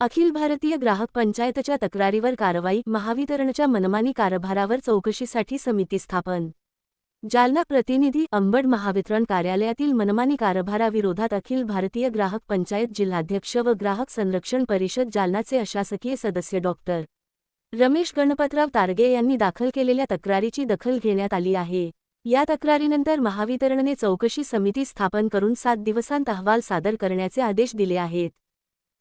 अखिल भारतीय ग्राहक पंचायतच्या तक्रारीवर कारवाई महावितरणच्या मनमानी कारभारावर चौकशीसाठी समिती स्थापन. जालना प्रतिनिधी अंबड महावितरण कार्यालयातील मनमानी कारभाराविरोधात अखिल भारतीय ग्राहक पंचायत जिल्हाध्यक्ष व ग्राहक संरक्षण परिषद जालनाचे अशासकीय सदस्य डॉक्टर रमेश गणपतराव तारगे यांनी दाखल केलेल्या तक्रारीची दखल घेण्यात आली आहे. या तक्रारीनंतर महावितरणने चौकशी समिती स्थापन करून सात दिवसांत अहवाल सादर करण्याचे आदेश दिले आहेत.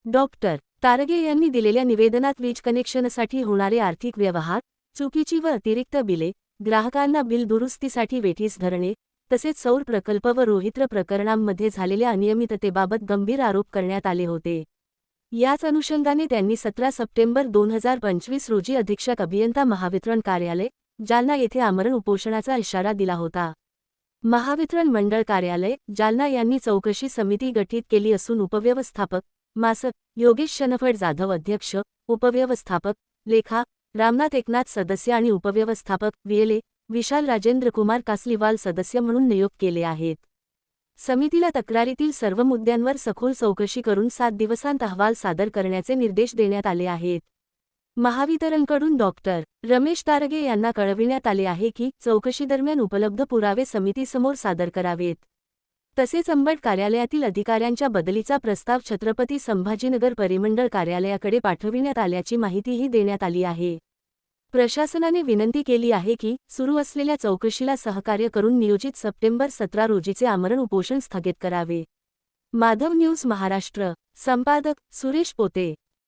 डॉक्टर तारगे यांनी दिलेल्या निवेदनात वीज कनेक्शनसाठी होणारे आर्थिक व्यवहार चुकीची व अतिरिक्त बिले ग्राहकांना बिल दुरुस्तीसाठी वेठीस धरणे तसेच सौर प्रकल्प व रोहित्र प्रकरणांमध्ये झालेल्या अनियमिततेबाबत गंभीर आरोप करण्यात आले होते. याच अनुषंगाने त्यांनी सतरा सप्टेंबर दोन हजार पंचवीस रोजी अधीक्षक अभियंता महावितरण कार्यालय जालना येथे आमरण उपोषणाचा इशारा दिला होता. महावितरण मंडळ कार्यालय जालना यांनी चौकशी समिती गठीत केली असून उपव्यवस्थापक मासक योगेश शनफड जाधव अध्यक्ष उपव्यवस्थापक लेखा रामनाथ एकनाथ सदस्य आणि उपव्यवस्थापक विएले विशाल राजेंद्र कुमार कासलीवाल सदस्य म्हणून नियुक्त केले आहेत. समितीला तक्रारीतील सर्व मुद्द्यांवर सखोल चौकशी करून सात दिवसांत अहवाल सादर करण्याचे निर्देश देण्यात आले आहेत. महावितरणकडून डॉक्टर रमेश तारगे यांना कळविण्यात आले आहे की चौकशीदरम्यान उपलब्ध पुरावे समितीसमोर सादर करावेत. तसेच अंबड कार्यालयातील अधिकाऱ्यांच्या बदलीचा प्रस्ताव छत्रपती संभाजीनगर परिमंडळ कार्यालयाकडे पाठविण्यात आल्याची माहितीही देण्यात आली आहे. प्रशासनाने विनंती केली आहे की सुरू असलेल्या चौकशीला सहकार्य करून नियोजित सप्टेंबर सतरा रोजीचे आमरण उपोषण स्थगित करावे. माधव न्यूज महाराष्ट्र. संपादक सुरेश पोते.